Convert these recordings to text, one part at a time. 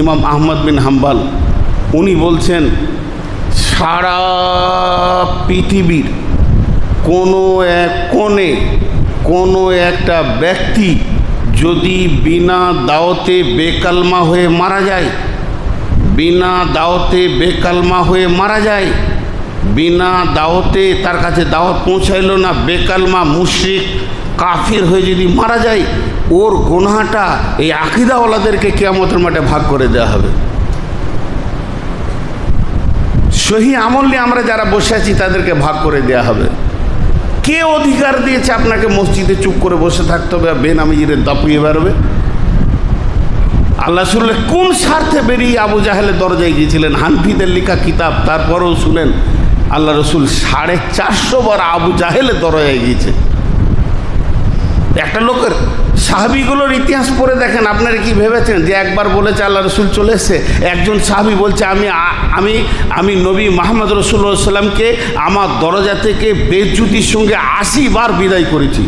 ইমাম আহমদ বিন হাম্বাল, উনি বলছেন, সারা পৃথিবীর কোনো এক কোণে কোনো একটা ব্যক্তি যদি বিনা দাওতে বেকালমা হয়ে মারা যায়, বিনা দাওতে বেকালমা হয়ে মারা যায় বিনা দাওতে তার কাছে দাওয়াত পৌঁছাইলো না। বেকালমা মুশরিক কাফির হয়ে যদি মারা যায়, ওর গোনাটা এই আকিদাওয়ালাদেরকে কেয়ামতের মাঠে ভাগ করে দেওয়া হবে। সহি আমল নিয়ে আমরা যারা বসে আছি, তাদেরকে ভাগ করে দেওয়া হবে। কে অধিকার দিয়েছে আপনাকে মসজিদে চুপ করে বসে থাকতে হবে বেনামিজিরে দাপিয়ে বেরোবে? আল্লাহ শুনলে কোন স্বার্থে বেরিয়ে আবু জাহেলের দরজায় গিয়েছিলেন? হানফিদের লেখা কিতাব, তারপরেও শুনেন আল্লাহ রসুল সাড়ে চারশো বার আবু জাহেলে দরয়ে গিয়েছে একটা লোকের সাহাবিগুলোর ইতিহাস পড়ে দেখেন, আপনারা কি ভেবেছেন যে একবার বলেছে আল্লাহ রসুল চলে এসছে? একজন সাহাবি বলছে, আমি আমি আমি নবী মাহমদ রসুল্লাহ সাল্লামকে আমার দরজা থেকে বেজুতির সঙ্গে আশি বার বিদায় করেছি।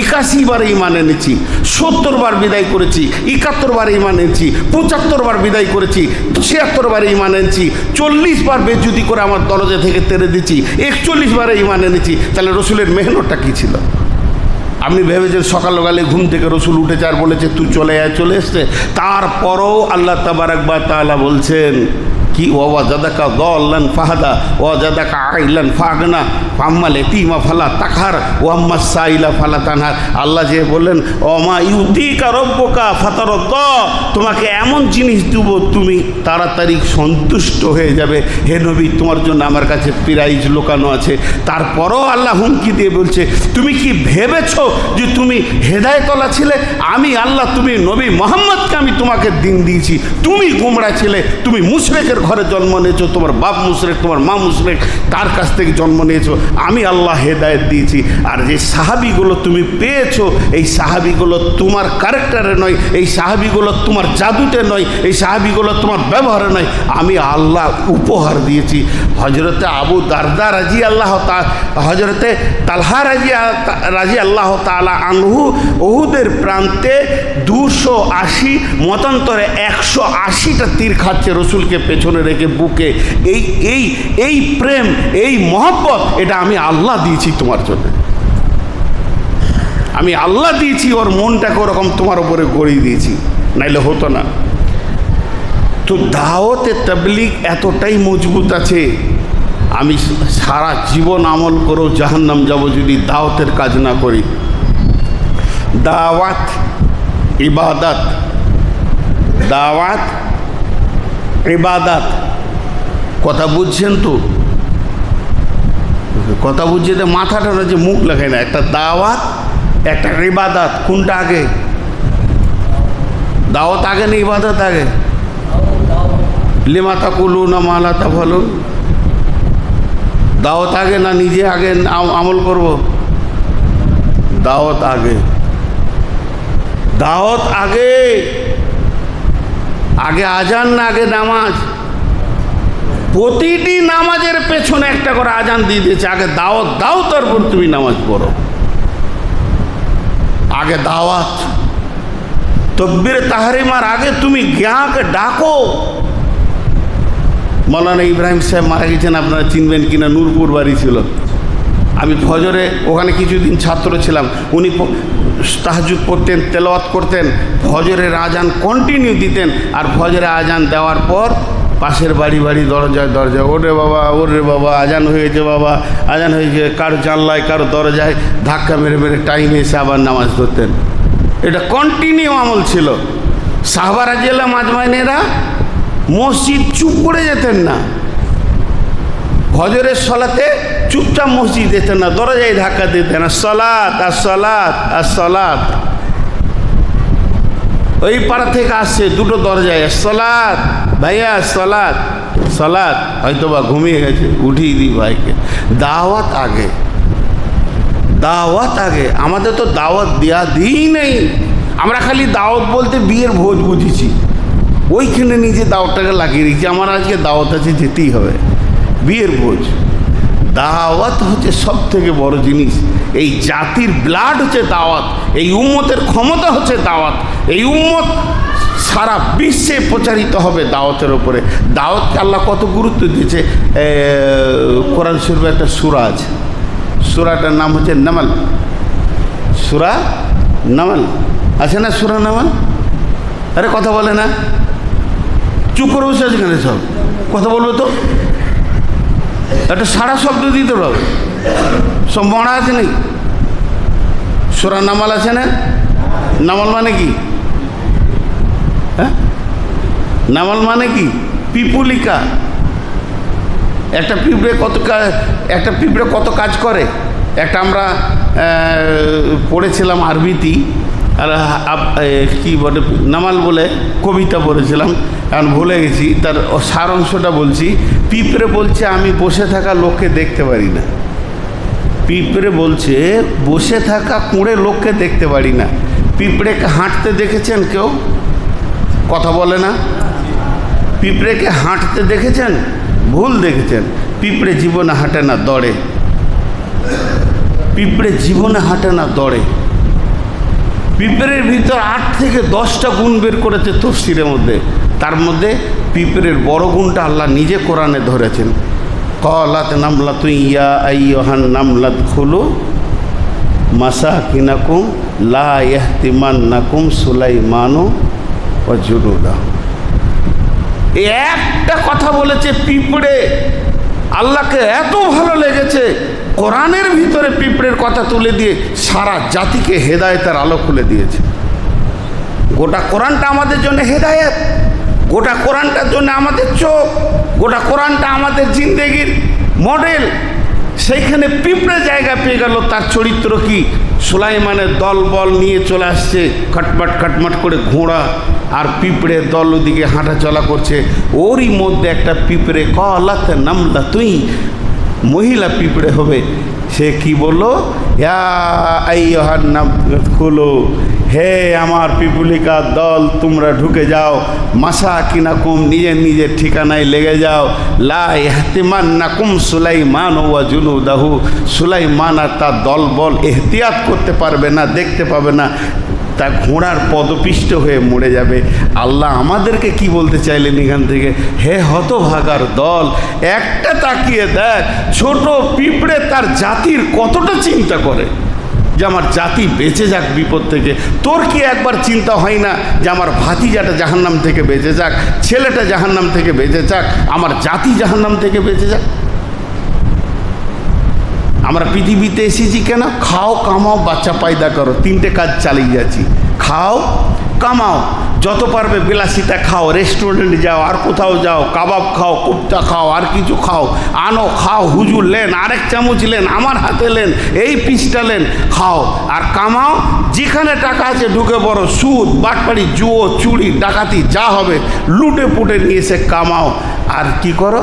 একাশি বার ইমান এনেছি, সত্তর বার বিদায় করেছি, একাত্তর বার ইমান এনেছি, পঁচাত্তর বার বিদায় করেছি, ছিয়াত্তর বার ইমান এনেছি, চল্লিশ বার বেজ্জুতি করে আমার দরজা থেকে তেরে দিচ্ছি একচল্লিশ বারে ইমান এনেছি। তাহলে রসুলের মেহনতটা কী ছিল? আপনি ভেবেছেন সকালবেলা ঘুম থেকে রসুল উঠেছে আর বলেছে, তুই চলে আয়, চলে এসছে। তারপরও আল্লাহ তাবারাকবা তাআলা বলছেন কি ওয়া জাদাকা দল্লান ফাহাদা, ও জাদাকা আইলান ফাগনা, ফাম্মাল এতিমা ফালা তাখার, ও আম্মা সাইলা ফালা তানহার। আল্লাহ যে বললেন, অমা ইউতিকা রব্বকা ফাতারত তোমাকে এমন জিনিস দেব, তুমি তাড়াতাড়ি সন্তুষ্ট হয়ে যাবে। হে নবী, তোমার জন্য আমার কাছে প্রাইজ লোকানো আছে। তারপরও আল্লাহ হুমকি দিয়ে বলছে, তুমি কি ভেবেছো যে তুমি হেদায়তলা ছিলে? আমি আল্লাহ, তুমি নবী মোহাম্মদকে আমি তোমাকে দিন দিয়েছি। তুমি গুমরা ছিলে, তুমি মুশরেকের ঘরে জন্ম নিয়েছো, তোমার বাপ মুশরেক তোমার মা মুশরেক তার কাছ থেকে জন্ম নিয়েছো, আমি আল্লাহ হেদায়ত দিয়েছি। আর যে সাহাবিগুলো তুমি পেয়েছ, এই সাহাবিগুলো তোমার ক্যারেক্টারে নয়, এই সাহাবিগুলো তোমার জাদুতে নয়, এই সাহাবিগুলো তোমার ব্যবহারে নয়, আমি আল্লাহ উপহার দিয়েছি। হজরতে আবু দারদা রাজি আল্লাহ তা হজরতে তালহা রাজি রাজি আল্লাহ তালা আনহু ওহুদের প্রান্তে দুশো আশি, মতান্তরে একশো আশিটা তীর খাচ্ছে রসুলকে পেছনে। রেখে বুকে, এই এই এই প্রেম, এই মহব্বত, এটা আমি আল্লাহ দিয়েছি তোমার জন্য। আমি আল্লাহ দিয়েছি, ওর মনটাকে ওরকম তোমার উপরে গড়িয়ে দিয়েছি। নাইলে হতো না। তো দাওয়াতে তাবলিগ এতটাই মজবুত আছে, আমি সারা জীবন আমল করেও জাহান্নাম যাব যদি দাওয়াতের কাজ না করি। দাওয়াত, ইবাদত, দাওয়াত ইবাদত। কথা বুঝছেন তো? কথা বুঝছে তো মাথাটা যে মুখ লেখে না। একটা দাওয়াত, একটা ইবাদত। কোনটা আগে? দাওয়াত আগে না ইবাদত আগে? লিমাতা কুলু না মালাতা ফলুন দাওয়াত আগে না নিজে আগে আমল করব? দাওয়াত আগে। দাওয়াত আগে। আগে আজান না, আগে নামাজ। প্রতিটি নামাজের পেছনে একটা করে আজান দিয়ে দিয়েছে। আগে দাওয়াত, দাও, তারপর তুমি নামাজ পড়ো। আগে দাওয়াত। তকবির তাহারিমার আগে তুমি জ্ঞাকে ডাকো। মৌলানা ইব্রাহিম সাহেব মারা গেছেন, আপনারা চিনবেন কিনা, নূরপুর বাড়ি ছিল। আমি ফজরে ওখানে কিছুদিন ছাত্র ছিলাম। উনি তাহাজুদ পড়তেন, তেলাওয়াত করতেন, ফজরের আজান কন্টিনিউ দিতেন আর ফজরে আজান দেওয়ার পর পাশের বাড়ি বাড়ি দরজায় দরজায়, ওরে বাবা ওরে বাবা, আজান হয়েছে বাবা, আজান হয়েছে, কারও জানলায়, কারও দরজায় ধাক্কা মেরে মেরে টাইমে এসে আবার নামাজ ধরতেন এটা কন্টিনিউ আমল ছিল। সাহবারা জেলা মাজমাইনেরা মসজিদ চুপ করে যেতেন না। হজরের সলাতে চুপচাপ মসজিদ দিতেন না, দরজায় ধাক্কা দিতেন না সলাত আর সলাত আর সলাত ওই পাড়া থেকে আসছে, দুটো দরজায় সলাত ভাইয়া সলাত সলাত হয়তো বা ঘুমিয়ে গেছে, উঠিয়ে দিই ভাইকে। দাওয়াত আগে দাওয়াত আগে। আমাদের তো দাওয়াত দেওয়া দিই নেই। আমরা খালি দাওয়াত বলতে বিয়ের ভোজ বুঝেছি। ওইখানে নিজে দাওয়াতটাকে লাগিয়ে রেখেছি। আমার আজকে দাওয়াত আছে যেতেই হবে। বিয়ের ভোজ। দাওয়াত হচ্ছে সব থেকে বড় জিনিস। এই জাতির ব্লাড হচ্ছে দাওয়াত, এই উম্মতের ক্ষমতা হচ্ছে দাওয়াত। এই উম্মত সারা বিশ্বে প্রচারিত হবে দাওয়াতের ওপরে দাওয়াতকে আল্লাহ কত গুরুত্ব দিয়েছে? কোরআন শরীফে একটা সুরা আছে। সুরাটার নাম হচ্ছে নামাল। সুরা নামাল। আছে না সুরা নামাল? আরে কথা বলে না। চুপ করে বসে আছে কেন সব? কথা বলবে তো? একটা সারা শব্দ দিতে হবে সব আছে নাকি? সুরা নামাল আছে না? নামাল মানে কি? হ্যাঁ? নামাল মানে কি? পিপুলিকা। একটা পিঁপড়ে কত একটা পিঁপড়ে কত কাজ করে? একটা আমরা পড়েছিলাম আরবিতি। আর কি বলে, নামাল বলে কবিতা পড়েছিলাম। এখন ভুলে গেছি, তার সার অংশটা বলছি। পিঁপড়ে বলছে, আমি বসে থাকা লোককে দেখতে পারি না। পিঁপড়ে বলছে, বসে থাকা কুঁড়ে লোককে দেখতে পারি না। পিঁপড়েকে হাঁটতে দেখেছেন কেউ? কথা বলে না? পিঁপড়েকে হাঁটতে দেখেছেন? ভুল দেখেছেন। পিঁপড়ে জীবনে হাঁটে না, দড়ে। পিঁপড়ে জীবনে হাঁটে না, দড়ে। পিঁপড়ের ভিতর আট থেকে দশটা গুণ বের করেছে তফসিরের মধ্যে। তার মধ্যে পিঁপড়ের বড় গুণটা আল্লাহ নিজে কোরআনে ধরেছেন। কলাত নামলা তুই ইয়া আইয়হান নামলাত খুলু মাসা কিনাকুম লা ইয়াহতিমান নাকুম সুলাইমানু ও জুনুদা। এই একটা কথা বলেছে পিঁপড়ে। আল্লাহকে এত ভালো লেগেছে কোরআনের ভিতরে পিঁপড়ের কথা তুলে দিয়ে সারা জাতিকে হেদায়েতের আলো খুলে দিয়েছে। গোটা কোরআনটা আমাদের জন্য হেদায়েত। গোটা কোরআনটার জন্য আমাদের চোখ। গোটা কোরআনটা আমাদের জিন্দেগির মডেল। সেইখানে পিঁপড়ে জায়গা পেয়ে গেল। তার চরিত্র কি? সুলাইমানের দল বল নিয়ে চলে আসছে। খটমট খটমট করে ঘোড়া আর পিঁপড়ে দল ওদিকে হাঁটা চলা করছে। ওরই মধ্যে একটা পিঁপড়ে কলাত নামলা তুই মহিলা পিঁপড়ে হবে। সে কি বলল? খুলো হে আমার পিপুলিকার দল, তোমরা ঢুকে যাও। মাসা কিনাকুম নিজের নিজের ঠিকানায় লেগে যাও। লাই হাতিমান নাকুম সুলাইমান ও জুনু দাহু সুলাইমান আর তার দল বল এহতিয়াত করতে পারবে না, দেখতে পাবে না। তা ঘোড়ার পদপিষ্ট হয়ে মরে যাবে। আল্লাহ আমাদেরকে কি বলতে চাইলেন এখান থেকে? হে হতভাগার দল, একটা তাকিয়ে দেখ, ছোট পিঁপড়ে তার জাতির কতটা চিন্তা করে? যে আমার জাতি বেঁচে যাক বিপদ থেকে। তোর কি একবার চিন্তা হয় না যে আমার ভাতিজাটা জাহান্নাম থেকে বেঁচে যাক, ছেলেটা জাহান্নাম থেকে বেঁচে যাক, আমার জাতি জাহান্নাম থেকে বেঁচে যাক? আমরা পৃথিবীতে এসেছি কেন? খাও, কামাও, বাচ্চা পায়দা করো। তিনটে কাজ চালিয়ে যাচ্ছি। খাও, কামাও। যত পারবে বিলাসিতা খাও রেস্টুরেন্টে যাও, আর কোথাও যাও, কাবাব খাও, কুপ্তা খাও, আর কিছু খাও, আনো, খাও, হুজুর লেন, আরেক চামচ লেন, আমার হাতে লেন, এই পিসটা লেন, খাও, আর কামাও, যেখানে টাকা আছে ঢুকে পড়ো, সুদ, বাটপাড়ি, জুয়ো, চুরি, ডাকাতি, যা হবে, লুটে পুটে নিয়ে এসে কামাও, আর কি করো,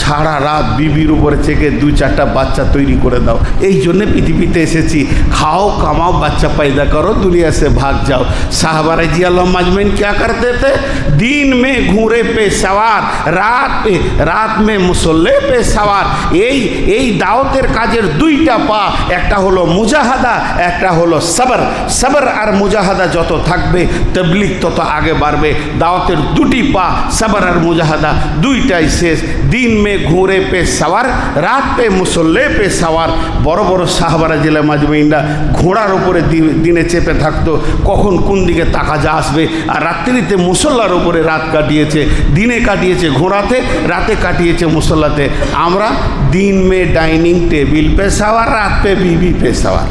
সারা রাত বিবির উপরে থেকে দু চারটা বাচ্চা তৈরি করে দাও, এই জন্যে পৃথিবীতে এসেছি, খাও, কামাও, বাচ্চা পায়দা করো দুনিয়া সে ভাগ যাও শাহবার জিয়াল্লাহ মাজমেন क्या करते थे दिन में घूरे पे सवार রাত পে রাত মে মুসল্লে পে সওয়ার এই এই দাওয়াতের কাজের দুইটা পা একটা হলো মুজাহাদা একটা হলো সবর সবর আর মুজাহাদা যত থাকবে তবলিগ তত আগে বাড়বে দাওয়াতের দুটি পা সবর আর মুজাহাদা দুইটাই শেষ দিন মে ঘুরে পে সওয়ার রাত পে মুসল্লে পে সওয়ার বড় বড় সাহাবারা জেলা মাজমাইনরা ঘোড়ার উপরে দি- দিনে চেপে থাকতো কখন কোন দিকে তাকা যা আসবে আর রাত্রিতে মুসল্লার উপরে রাত কাটিয়েছে, দিনে কাটিয়েছে ঘোড়াতে, রাতে কাটিয়েছে মুসল্লাতে। আমরা দিন মে ডাইনিং টেবিল পেশাওয়ার রাত পে বিবি পে সাওয়ার।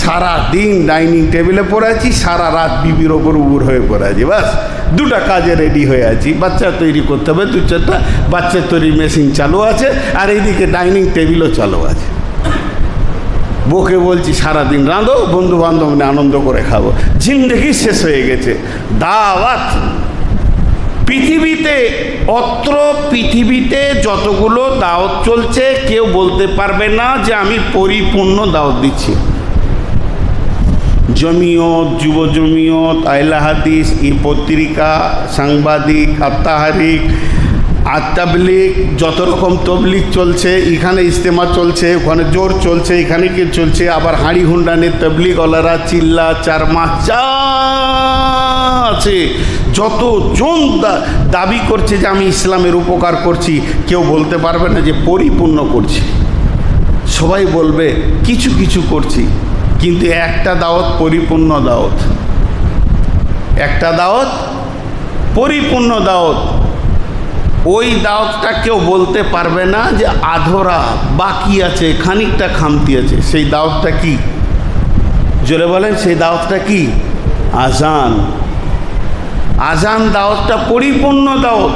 সারা দিন ডাইনিং টেবিলে পড়ে আছি, সারা রাত বিবির ওপর উবুর হয়ে পড়ে আছি, বাস। দুটা কাজে রেডি হয়ে আছি। বাচ্চা তৈরি করতে হবে, দু চারটা। বাচ্চা তৈরি মেশিন চালু আছে, আর এইদিকে ডাইনিং টেবিলও চালু আছে। বকে বলছি, সারাদিন রাঁধো বন্ধু বান্ধব আনন্দ করে খাব। জিন্দগি শেষ হয়ে গেছে। দাওয়াত। পৃথিবীতে, অত্র পৃথিবীতে যতগুলো দাওয়াত চলছে, কেউ বলতে পারবে না যে আমি পরিপূর্ণ দাওয়াত দিচ্ছি। জমিয়ত, যুব জমিয়ত আইলা হাদিস ই পত্রিকা, সাংবাদিক, আত্মাহারিক আর তাবলিক যত রকম তবলিক চলছে, এখানে ইস্তেমা চলছে, ওখানে জোর চলছে, এখানে কি চলছে, আবার হাঁড়ি হুন্ডানের তবলিগওয়ালারা চিল্লা চারমা চা আছে, যত জন দাবি করছে যে আমি ইসলামের উপকার করছি, কেউ বলতে পারবে না যে পরিপূর্ণ করছি। সবাই বলবে, কিছু কিছু করছি, কিন্তু একটা দাওয়াত পরিপূর্ণ দাওয়াত। একটা দাওয়াত পরিপূর্ণ দাওয়াত। ওই দাওয়াতটা কেউ বলতে পারবে না যে আধরা, বাকি আছে, খানিকটা খামতি আছে। সেই দাওয়াতটা কি? জোরে বলেন, সেই দাওয়াতটা কি? আজান। আজান দাওয়াতটা পরিপূর্ণ দাওয়াত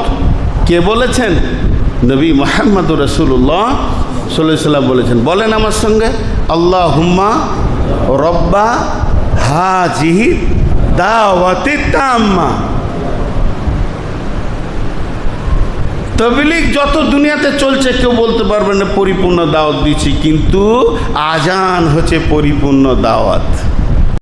কে বলেছেন? নবী মোহাম্মদ রসুল্লাহ সাল্লাহ সাল্লাম বলেছেন। বলেন আমার সঙ্গে আল্লাহ হুম্মা রব্বা হাজিহি দাওয়াতে তাম্মা। তবলিক যত দুনিয়াতে চলছে, কেউ বলতে পারবে না, পরিপূর্ণ দাওয়াত দিচ্ছি কিন্তু আজান হচ্ছে পরিপূর্ণ দাওয়াত।